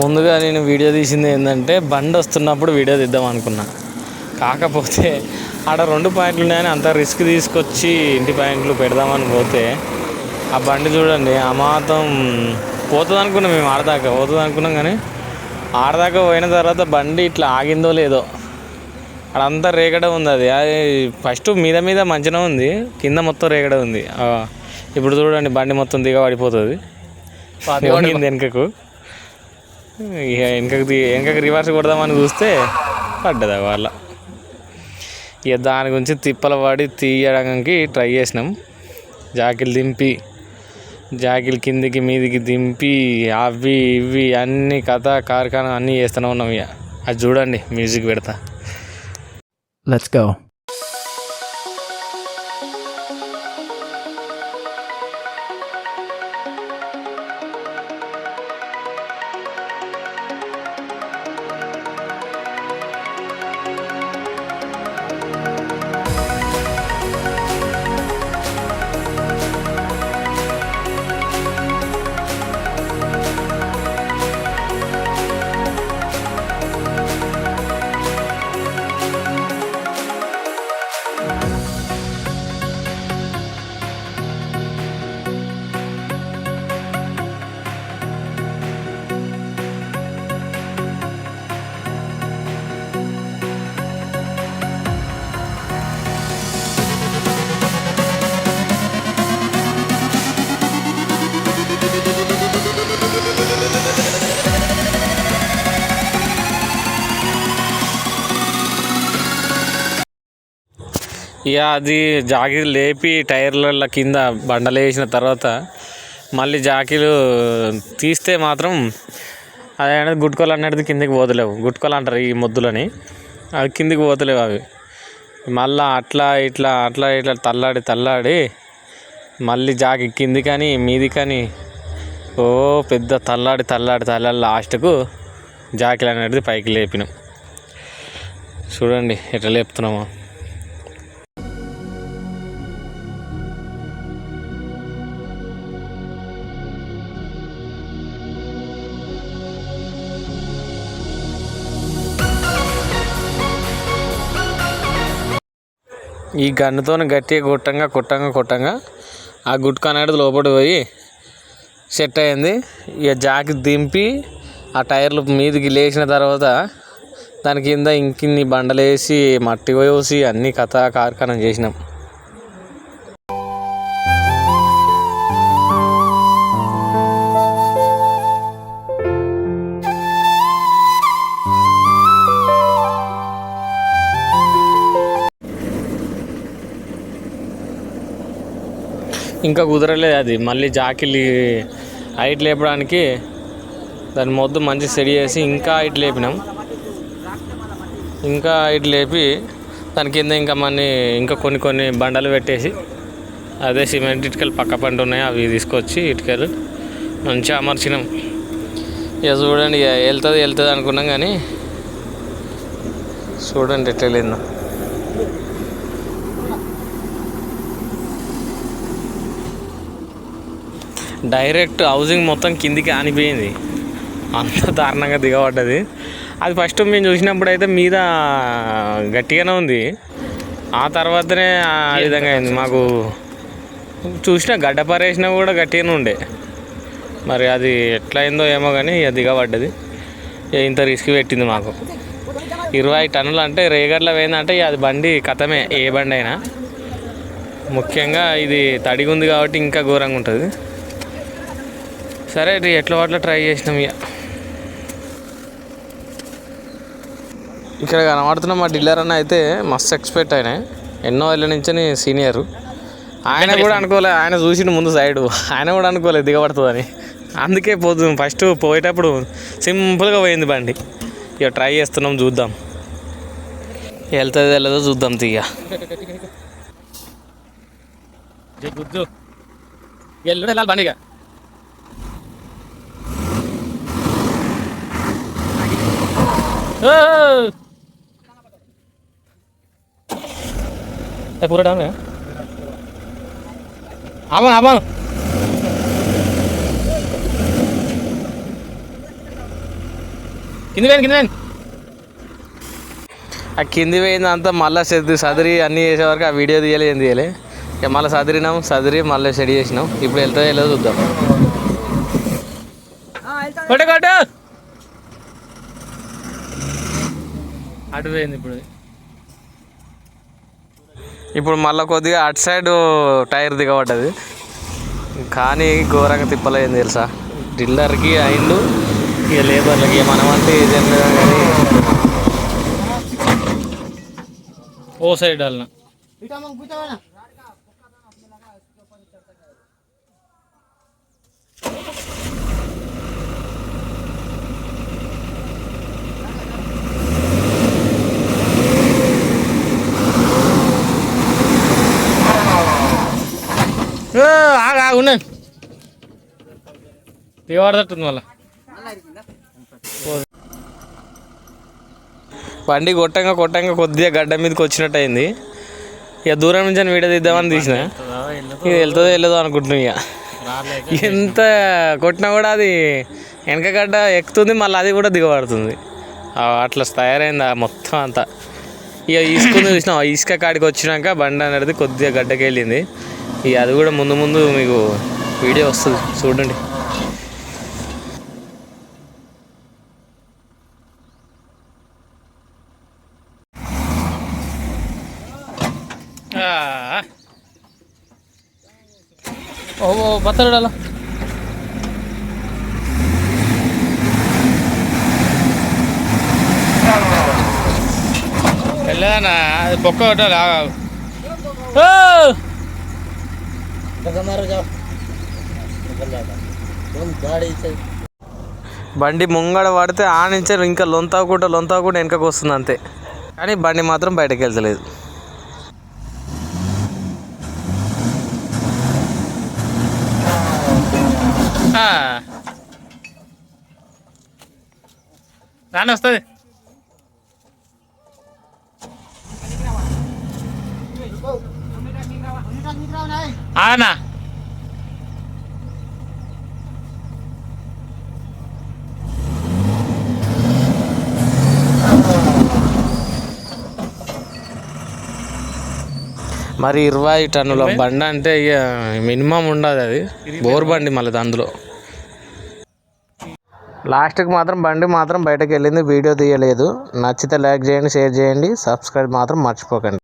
ముందుగా నేను వీడియో తీసింది ఏంటంటే బండి వస్తున్నప్పుడు వీడియో తీద్దాం అనుకున్నా. కాకపోతే ఆడ రెండు పాయింట్లు ఉన్నాయని అంత రిస్క్ తీసుకొచ్చి ఇంటి పాయింట్లు పెడదామని పోతే ఆ బండి చూడండి అమాతం పోతుంది అనుకున్నాం మేము ఆడదాకా పోతుంది అనుకున్నాం కానీ ఆడదాకా పోయిన తర్వాత బండి ఇట్లా ఆగిందో లేదో అడంతా రేగడ ఉంది అది. అది ఫస్ట్ మీద మీద మంచిగా ఉంది కింద మొత్తం రేగడ ఉంది. ఆ, ఇప్పుడు చూడండి బండి మొత్తం దిగ పడిపోతుంది వంగింది వెనకకు. ఇక వెనకకి వెనకకి రివర్స్ కొడదామని చూస్తే పడ్డది వాళ్ళ ఇక దాని గురించి తిప్పల పడి తీయడానికి ట్రై చేసినాం. జాకిలు దింపి జాకిల్ కిందికి మీదికి దింపి అవి ఇవి అన్ని కథ కార్ఖానా అన్నీ చేస్తూనే ఉన్నాం ఇక. అది చూడండి మ్యూజిక్ పెడతా. లెట్స్ గో ఇక అది జాకీలు లేపి టైర్ల కింద బండలు వేసిన తర్వాత మళ్ళీ జాకీలు తీస్తే మాత్రం అది అనేది గుట్కోలు అనేది కిందకి పోతలేవు. గుట్కోలు అంటారు ఈ మొద్దులని. అవి కిందికి పోతలేవు అవి. మళ్ళా అట్లా ఇట్లా అట్లా ఇట్లా తల్లాడి తల్లాడి మళ్ళీ జాకి కిందికని మీదికని ఓ పెద్ద తల్లాడి తల్లాడి తల్లాడి లాస్ట్కు జాకిలు అనేది పైకి లేపినాం. చూడండి ఎట్లా లేపుతున్నామో. ఈ గన్నుతో గట్టిగా కొట్టంగా కొట్టంగా కొట్టంగా ఆ గుట్క అనేది లోపలికి పోయి సెట్ అయింది. ఇక జాకి దింపి ఆ టైర్లు మీదికి లేచిన తర్వాత దాని కింద ఇంకిన్ని బండలేసి మట్టి పోసి అన్ని కథ కార్ఖానం చేసినాం. ఇంకా కుదరలేదు అది. మళ్ళీ జాకిలి హైట్ లేపడానికి దాని మొద్దు మంచి సెడి చేసి ఇంకా హైట్ లేపినాం. ఇంకా హైట్ లేపి దాని కింద ఇంకా మనీ ఇంకా కొన్ని కొన్ని బండలు పెట్టేసి అదే సిమెంట్ ఇటుకలు పక్క పంట ఉన్నాయి అవి తీసుకొచ్చి ఇటుకలు మంచిగా అమర్చినాం. ఇక చూడండి ఇక వెళ్తుంది వెళ్తుంది అనుకున్నాం కానీ చూడండి ఎట్లా వెళ్ళిందో. డైరెక్ట్ హౌసింగ్ మొత్తం కిందికి ఆనిపోయింది. అంత దారుణంగా దిగబడ్డది. అది ఫస్ట్ మేము చూసినప్పుడు అయితే మీద గట్టిగానే ఉంది. ఆ తర్వాతనే ఆ విధంగా అయింది. మాకు చూసిన గడ్డ పారేసినా కూడా గట్టిగానే ఉండే. మరి అది ఎట్లయిందో ఏమో కానీ ఇక దిగబడ్డది. ఇక ఇంత రిస్క్ పెట్టింది మాకు. ఇరవై టన్నులు అంటే రేగర్లో పోయిందంటే ఇక అది బండి కథమే ఏ బండి అయినా. ముఖ్యంగా ఇది తడిగుంది ఉంది కాబట్టి ఇంకా ఘోరంగా ఉంటుంది. సరే ఇది ఎట్లా వాటిలో ట్రై చేసినాం ఇక ఇక్కడ కనబడుతున్న మా డీలర్ అన్న అయితే మస్తు ఎక్స్పెక్ట్ ఆయన. ఎన్నో ఏళ్ళ నుంచి సీనియర్ ఆయన కూడా అనుకోలే ఆయన చూసిండు ముందు సైడ్ ఆయన కూడా అనుకోలేదు దిగబడుతుందని. అందుకే పోతుంది ఫస్ట్ పోయేటప్పుడు సింపుల్గా పోయింది బండి. ఇక ట్రై చేస్తున్నాం చూద్దాం. వెళ్తుంది వెళ్ళదో చూద్దాం తీయ వెళ్ళాలి బండిగా पूरा डाउन है आवा आवा కింది వేయండి కింది వేయండి ఆ కింది పోయింది అంతా మళ్ళీ సర్ది సదిరి అన్నీ చేసే వరకు ఆ వీడియో తీయలే ఏం తీయలే ఇక మళ్ళీ సదిరినాం సదిరి మళ్ళీ స్టడీ చేసినాం ఇప్పుడు వెళ్తా వెళ్ళదో చూద్దాం కొట్టు కొట్టు అటు పోయింది ఇప్పుడు. ఇప్పుడు మళ్ళీ కొద్దిగా అటు సైడ్ టైర్ దిగబడ్డది. కానీ ఘోరంగా తిప్పలేదు తెలుసా? డ్రిల్లర్కి అయిండు ఇక లేబర్లకి మనం అంటే లేదు కానీ. ఓ సైడ్ అల్లా ఉన్నాను దిగబడతట్టుంది మళ్ళా. బండి కొట్టంగా కొట్టంగా కొద్దిగా గడ్డ మీదకి వచ్చినట్టు అయింది. ఇక దూరం నుంచి వీడియో తీద్దామని తీసిన. ఇది వెళ్తుందో వెళ్ళదో అనుకుంటున్నాం ఇక. ఎంత కొట్టినా కూడా అది వెనక గడ్డ ఎక్కుతుంది మళ్ళీ అది కూడా దిగబడుతుంది. అట్లా తయారైంది ఆ మొత్తం అంతా. ఇక ఇసుకుంది చూసినాం ఆ ఇసుక కాడికి వచ్చినాక బండి అనేది కొద్దిగా గడ్డకి వెళ్ళింది ఇక అది కూడా ముందు ముందు మీకు వీడియో వస్తుంది. చూడండి. ఓ ఓ వెళ్ళదానా అది బొక్క కొట్టాలి ఓ! బండి ముంగడ పడితే ఆ నుంచే ఇంకా లొంతాకుండా లొంతాకుండా వెనకకు వస్తుంది అంతే. కానీ బండి మాత్రం బయటకు వెళ్తలేదు. రాని వస్తుంది. ఆనా మరి ఇరవై టన్నుల బండి అంటే ఇక మినిమం ఉండదు అది. బోర్ బండి మళ్ళీ అందులో. లాస్ట్కి మాత్రం బండి మాత్రం బయటకు వెళ్ళింది వీడియో తీయలేదు. నచ్చితే లైక్ చేయండి షేర్ చేయండి. సబ్స్క్రైబ్ మాత్రం మర్చిపోకండి.